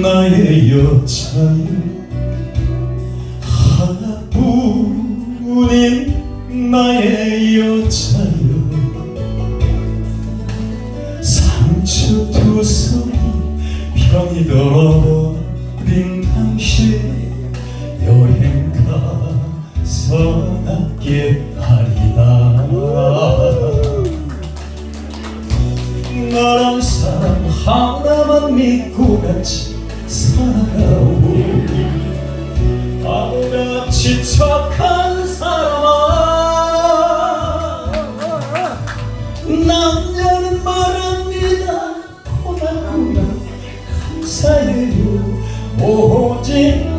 나의 여자여 하나뿐인 나의 여자여. 상처투성이 병이 들어버린 당신 여행 가서 낫게 하리라 너란 사람 하나만 믿고 같이 살아가오. 바보같이 착한 사람아. 남자는 말합니다. 호나호나 감사해요. 오직